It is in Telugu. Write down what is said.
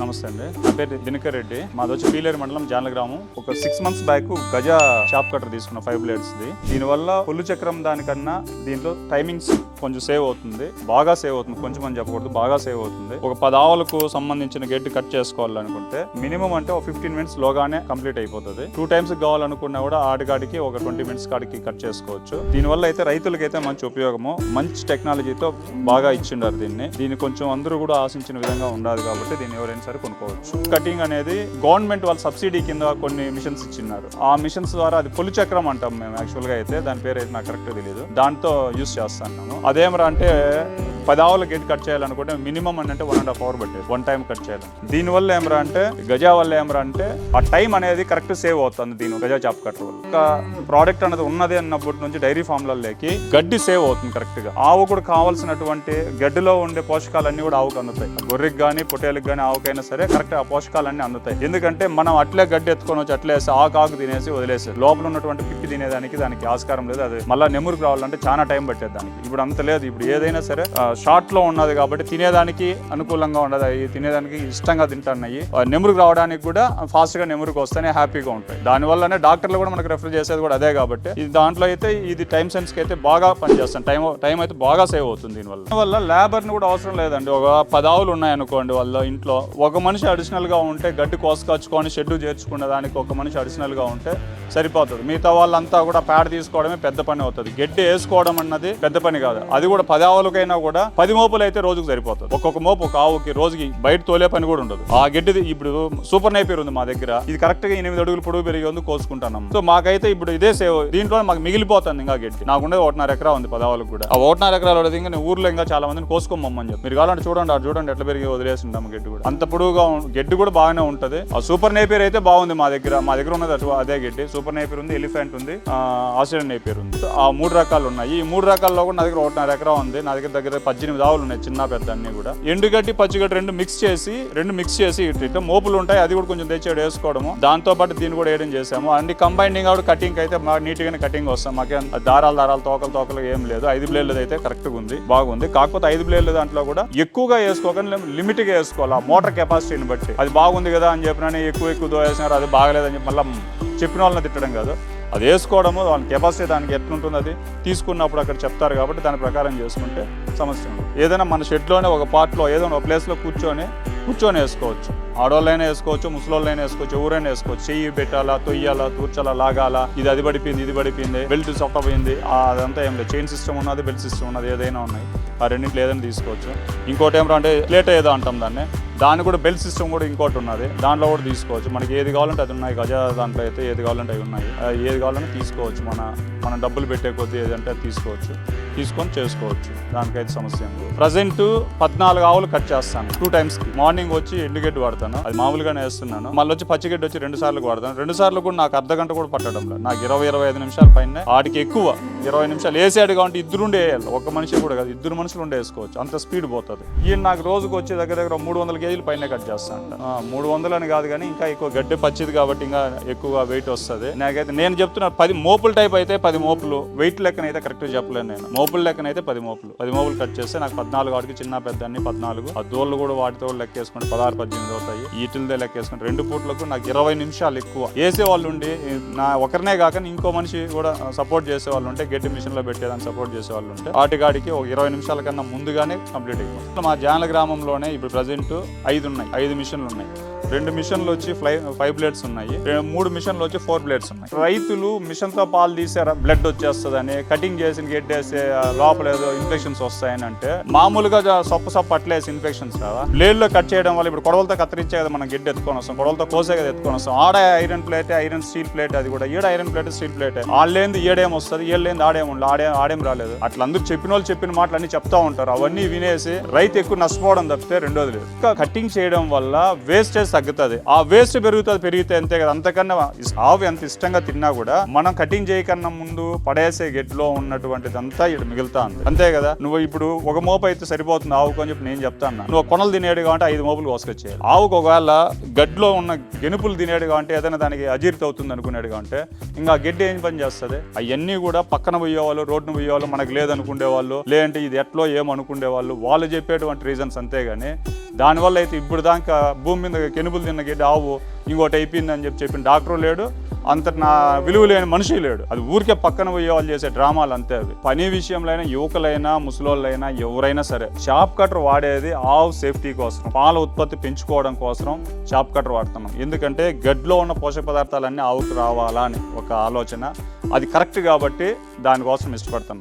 నమస్తే అండి. నా పేరు దినకర్ రెడ్డి. మాది వచ్చి పీలేరు మండలం జానల గ్రామం. ఒక సిక్స్ మంత్స్ బ్యాక్ గజ షాప్ కట్టర్ తీసుకున్న ఫైవ్ బ్లేడ్స్ది దీనివల్ల పొల్లు చక్రం దానికన్నా దీంట్లో టైమింగ్స్ కొంచెం సేవ్ అవుతుంది బాగా సేవ్ అవుతుంది. కొంచెం అని చెప్పకూడదు బాగా సేవ్ అవుతుంది. ఒక పది ఆవులకు సంబంధించిన గడ్డి కట్ చేసుకోవాలనుకుంటే మినిమం అంటే ఒక ఫిఫ్టీన్ మినిట్స్ లోగానే కంప్లీట్ అయిపోతుంది. టూ టైమ్స్ కావాలనుకున్నా కూడా ఆడికాడికి ఒక ట్వంటీ మినిట్స్ కాడికి కట్ చేసుకోవచ్చు. దీనివల్ల అయితే రైతులకి అయితే మంచి ఉపయోగము. మంచి టెక్నాలజీతో బాగా ఇచ్చిండారు దీన్ని. దీన్ని కొంచెం అందరూ కూడా ఆశించిన విధంగా ఉండాలి కాబట్టి దీన్ని ఎవరైనా సరే కొనుక్కోవచ్చు. కటింగ్ అనేది గవర్నమెంట్ వాళ్ళ సబ్సిడీ కింద కొన్ని మిషన్స్ ఇచ్చిన్నారు. ఆ మిషన్స్ ద్వారా అది పులి చక్రం అంటాం మేము యాక్చువల్గా అయితే. దాని పేరు అయితే నాకు కరెక్ట్ తెలియదు దాంతో యూస్ చేస్తాను అదేమరా అంటే పది ఆవుల గేట్ కట్ చేయాలనుకుంటే మినిమం అని అంటే వన్ అండ్ హాఫ్ అవర్ పట్టేది. వన్ టైం కట్ చేయాలి. దీనివల్ల ఏమరా అంటే గజా వల్ల ఏమరా అంటే ఆ టైం అనేది కరెక్ట్ సేవ్ అవుతుంది దీని గజా చాప్ కట్టర్ వల్ల. ఒక ప్రోడక్ట్ అనేది ఉన్నది అన్నప్పటి నుంచి డైరీ ఫామ్లలోకి గడ్డి సేవ్ అవుతుంది కరెక్ట్గా. ఆవు కూడా కావాల్సినటువంటి గడ్డిలో ఉండే పోషకాలన్నీ కూడా ఆవుకు అందుతాయి. గొర్రెకి కానీ పొట్టేలకు కానీ ఆవుకైనా సరే కరెక్ట్ ఆ పోషకాలన్నీ అందుతాయి. ఎందుకంటే మనం అట్లే గడ్డి ఎత్తుకొని వచ్చి అట్లే ఆకు ఆకు తినేసి వదిలేసి లోపల ఉన్నటువంటి పిప్పి తినేదానికి దానికి ఆస్కారం లేదు. అది మళ్ళీ నెమురుకు రావాలంటే చాలా టైం పట్టేది దానికి. ఇప్పుడు అంత లేదు. ఇప్పుడు ఏదైనా సరే షార్ట్లో ఉన్నది కాబట్టి తినేదానికి అనుకూలంగా ఉండదు. అవి తినేదానికి ఇష్టంగా తింటున్నాయి ఆ నెమురుకు రావడానికి కూడా ఫాస్ట్గా నెమురుకు వస్తేనే హ్యాపీగా ఉంటాయి. దానివల్లనే డాక్టర్లు కూడా మనకు రెఫర్ చేసేది కూడా అదే కాబట్టి ఇది దాంట్లో అయితే ఇది టైం సెన్స్కి అయితే బాగా పనిచేస్తాను. టైం టైం అయితే బాగా సేవ్ అవుతుంది దీనివల్ల. దీనివల్ల లేబర్ని కూడా అవసరం లేదండి. ఒక పది ఆవులు ఉన్నాయనుకోండి వాళ్ళ ఇంట్లో. ఒక మనిషి అడిషనల్గా ఉంటే గడ్డి కోసుకొచ్చుకొని షెడ్ చేర్చుకునే దానికి ఒక మనిషి అడిషనల్గా ఉంటే సరిపోతుంది. మిగతా వాళ్ళంతా కూడా పేడ తీసుకోవడమే పెద్ద పని అవుతుంది. గడ్డి వేసుకోవడం అన్నది పెద్ద పని కాదు. అది కూడా పది ఆవులకైనా కూడా పది మోపులు అయితే రోజుకు సరిపోతుంది. ఒక్కొక్క మోపు ఒక ఆవుకి రోజుకి బయట తోలే పని కూడా ఉండదు. ఆ గడ్డిది ఇప్పుడు సూపర్ నైపేర్ ఉంది మా దగ్గర. ఇది కరెక్ట్గా ఎనిమిది అడుగులు పొడుగు పెరిగి ఉంది కోసుకుంటున్నాం సో మాకైతే ఇప్పుడు ఇదే సేవ్. దీంట్లో మాకు మిగిలిపోతుంది ఇంకా గడ్డి. నాకుండే ఒకటిన్నర ఎకరా ఉంది పదవాళ్ళకి కూడా. ఆ ఒకటిన్నర ఎకరాలు ఇంకా ఊర్లో ఇంకా చాలా మందిని కోసుకోమమ్మని చెప్పి. మీరు కావాలంటే చూడండి అటు చూడండి ఎట్లా పెరిగి వదిలేసి ఉంటాం గడ్డి కూడా. అంత పొడుగుగా గడ్డి కూడా బాగానే ఉంటది. ఆ సూపర్ నేపేర్ అయితే బాగుంది మా దగ్గర. మా దగ్గర ఉన్నది అటు అదే గడ్డి. సూపర్ నేపేర్ ఉంది ఎలిఫెంట్ ఉంది ఆస్ట్రేలియన్ నేపేర్ ఉంది. ఆ మూడు రకాలు ఉన్నాయి. ఈ మూడు రకాల్లో కూడా నా దగ్గర ఒకటిన్నర ఎకరా ఉంది. నా దగ్గర దగ్గర పద్దెనిమిది ఆవులు ఉన్నాయి చిన్న పెద్ద అన్ని కూడా. ఎండుగడ్డి పచ్చిగడ్డి రెండు మిక్స్ చేసి రెండు మిక్స్ చేసి ఇటు ఇటు మోపులు ఉంటాయి అది కూడా కొంచెం తెచ్చాడు వేసుకోవడము. దాంతో పాటు దీన్ని కూడా వేయడం చేసాము అన్ని కంబైనింగ్ అవుట్ కటింగ్ అయితే బాగా నీట్ గానే కటింగ్ వస్తాం. మాకేం దారాలు దారాలు తోకలు తోకలు ఏం లేదు. ఐదు బ్లేడ్లు అయితే కరెక్ట్గా ఉంది బాగుంది. కాకపోతే ఐదు బ్లేడ్లు దాంట్లో కూడా ఎక్కువగా వేసుకోకుండా లిమిట్గా వేసుకోవాలి. ఆ మోటార్ కెపాసిటీని బట్టి. అది బాగుంది కదా అని చెప్పిన ఎక్కువ ఎక్కువ దోయేసినారు అది బాగలేదని చెప్పి మళ్ళీ చెప్పిన వాళ్ళని తిట్టడం కాదు. అది వేసుకోవడము దాని కెపాసిటీ దానికి ఎట్లుంటుంది అది తీసుకున్నప్పుడు అక్కడ చెప్తారు కాబట్టి దాని ప్రకారం చేసుకుంటే సమస్య ఉండదు. ఏదైనా మన షెడ్లోనే ఒక పార్ట్లో ఏదైనా ఒక ప్లేస్లో కూర్చొని కూర్చొని వేసుకోవచ్చు. ఆడవాళ్ళైనా వేసుకోవచ్చు ముసలోళ్ళైనా వేసుకోవచ్చు ఎవరైనా వేసుకోవచ్చు. చెయ్యి పెట్టాలా తొయ్యాలా తూర్చాలా లాగాలా ఇది అది పడిపోయింది ఇది పడిపోయింది బెల్ట్ సొట్టపోయింది ఆ, అదంతా ఏం లేదు. చైన్ సిస్టమ్ ఉన్నది బెల్ట్ సిస్టమ్ ఉన్నది ఏదైనా ఉన్నాయి. ఆ రెండింటిలో ఏదైనా తీసుకోవచ్చు. ఇంకోటి ఏమరా అంటే ప్లేట్ ఏదో అంటాం దాన్ని. దాని కూడా బెల్ట్ సిస్టమ్ కూడా ఇంకోటి ఉన్నది. దాంట్లో కూడా తీసుకోవచ్చు. మనకి ఏది కావాలంటే అది ఉన్నాయి. గజా దాంట్లో అయితే ఏది కావాలంటే అవి ఉన్నాయి. ఏది కావాలంటే తీసుకోవచ్చు. మన మన డబ్బులు పెట్టే కొద్దీ ఏదంటే అది తీసుకోవచ్చు. తీసుకొని చేసుకోవచ్చు. దానికైతే సమస్య ఏం లేదు. ప్రజెంట్ పద్నాలుగు ఆవులు కట్ చేస్తాను. టూ టైమ్స్ మార్నింగ్ వచ్చి ఎండుగడ్డి వాడతాను. అది మామూలుగానే వేస్తున్నాను. మళ్ళీ వచ్చి పచ్చిగడ్డి వచ్చి రెండు సార్లు వాడతాను. రెండు సార్లు కూడా నాకు అర్ధ గంట కూడా పట్టడం లేదు నాకు ఇరవై ఇరవై ఐదు నిమిషాల పైన వాటికి ఎక్కువ. ఇరవై నిమిషాలు వేసాడు కాబట్టి ఇద్దరు ఉండేయాలి. ఒక మనిషి కూడా కాదు ఇద్దరు మనుషులు ఉండే వేసుకోవచ్చు అంత స్పీడ్ పోతుంది. ఈయన నాకు రోజుకు వచ్చే దగ్గర దగ్గర మూడు వందల కేజీలు పైన కట్ చేస్తాను మూడు వందలు అని కాదు కానీ ఇంకా ఎక్కువ గడ్డి పచ్చిది కాబట్టి ఇంకా ఎక్కువగా వెయిట్ వస్తుంది. నాకైతే నేను చెప్తున్నా పది మోపుల టైప్ అయితే పది మోపులు. వెయిట్ లెక్కనైతే కరెక్ట్ చెప్పలేను నేను. మోపుల లెక్కన అయితే పది మోపులు. పది మోపులు కట్ చేస్తే నాకు పద్నాలుగు వాటికి చిన్న పెద్ద అన్ని పద్నాలుగు. ఆ దోళ్ళు కూడా వాటితో లెక్కేసుకుంటే పదహారు పద్దెనిమిది అవుతాయి. ఈటిల్దే లెక్కేసుకుంటే రెండు పూట్లకు నాకు ఇరవై నిమిషాలు ఎక్కువ. వేసే వాళ్ళు ఉండి నా ఒకరినే కాక ఇంకో మనిషి కూడా సపోర్ట్ చేసే వాళ్ళు ఉంటే గట్టి మిషన్లో పెట్టేదాన్ని సపోర్ట్ చేసే వాళ్ళు ఉంటే వాటికాడికి ఒక ఇరవై నిమిషాల కన్నా ముందుగానే కంప్లీట్ అయిపోతుంది మా జానల గ్రామంలోనే ఇప్పుడు ప్రజెంట్ ఐదు ఉన్నాయి ఐదు మిషన్లు ఉన్నాయి. రెండు మిషన్లు వచ్చి ఫ్లై ఫైవ్ బ్లేడ్స్ ఉన్నాయి. మూడు మిషన్లు వచ్చి ఫోర్ బ్లేడ్స్ ఉన్నాయి. రైతులు మిషన్తో పాలు తీసే బ్లడ్ వచ్చేస్తుందని కటింగ్ చేసిన గెడ్డేసి లోపల ఏదో ఇన్ఫెక్షన్స్ వస్తాయని అంటే మామూలుగా సొప్ప సొప్ప అట్లేసి ఇన్ఫెక్షన్స్ కదా బ్లేడ్లో కట్ చేయడం వల్ల ఇప్పుడు కొడవలతో కత్తిరించే కదా మనం గెడ్డ ఎత్తుకొని వస్తాం కొడవలతో కోసే కదా ఎత్తుకొని వస్తాం. ఆడ iron plate iron steel plate అది కూడా ఈడ ఐరన్ ప్లేట్ స్టీల్ ప్లేట్ ఆడలేంది ఏడేం వస్తుంది ఏళ్ళేంది ఆడేం ఉండదు ఆడే ఆడేం రాలేదు. అట్లా అందరూ చెప్పిన వాళ్ళు చెప్పిన మాటలు అన్ని చెప్తా ఉంటారు. అవన్నీ వినేసి రైతు ఎక్కువ నష్టపోవడం తప్పితే రెండోది లేదు. ఇంకా కటింగ్ చేయడం వల్ల వేస్టేజ్ తగ్గుతుంది. ఆ వేస్ట్ పెరుగుతుంది పెరిగితే అంతే కదా. అంతకన్నా ఆవు ఎంత ఇష్టంగా తిన్నా కూడా మనం కటింగ్ చేయకన్నా ముందు పడేసే గెడ్లో ఉన్నటువంటిదంతా ఇక్కడ మిగులుతా ఉంది. అంతే కదా. నువ్వు ఇప్పుడు ఒక మోపు అయితే సరిపోతుంది ఆవుకు అని చెప్పి నేను చెప్తాను నువ్వు కొనలు తినేడు కాబట్టి ఐదు మోపులు కోసుకొచ్చేయాలి ఆవుకు ఒకవేళ గడ్లో ఉన్న గెనుపులు తినేడు కాబట్టి ఏదైనా దానికి అజీర్తి అవుతుంది అనుకునేడు కాబట్టి ఇంకా గడ్డి ఏం పని చేస్తుంది? అవన్నీ కూడా పక్కన పోయేవాళ్ళు రోడ్డును పోయేవాళ్ళు మనకు లేదనుకునే వాళ్ళు లేదంటే ఇది ఎట్లో ఏమనుకునే వాళ్ళు వాళ్ళు చెప్పేటువంటి రీజన్స్ అంతేగాని దానివల్ల అయితే ఇప్పుడు దాకా భూమి మీద కెనుబులు తిన్న గడ్డి ఆవు ఇంకోటి అయిపోయింది అని చెప్పి చెప్పిన డాక్టర్ లేడు. అంత నా విలువ లేని మనిషి లేడు. అది ఊరికే పక్కన పోయే వాళ్ళు చేసే డ్రామాలు అంతే అవి. పని విషయంలో అయినా యువకులైనా ముసలోళ్ళైనా ఎవరైనా సరే షాప్ కటర్ వాడేది ఆవు సేఫ్టీ కోసం పాల ఉత్పత్తి పెంచుకోవడం కోసం షాప్ కటర్ వాడుతున్నాం. ఎందుకంటే గడ్లో ఉన్న పోషక పదార్థాలన్నీ ఆవుకు రావాలా అని ఒక ఆలోచన. అది కరెక్ట్ కాబట్టి దానికోసం ఇష్టపడుతున్నాం.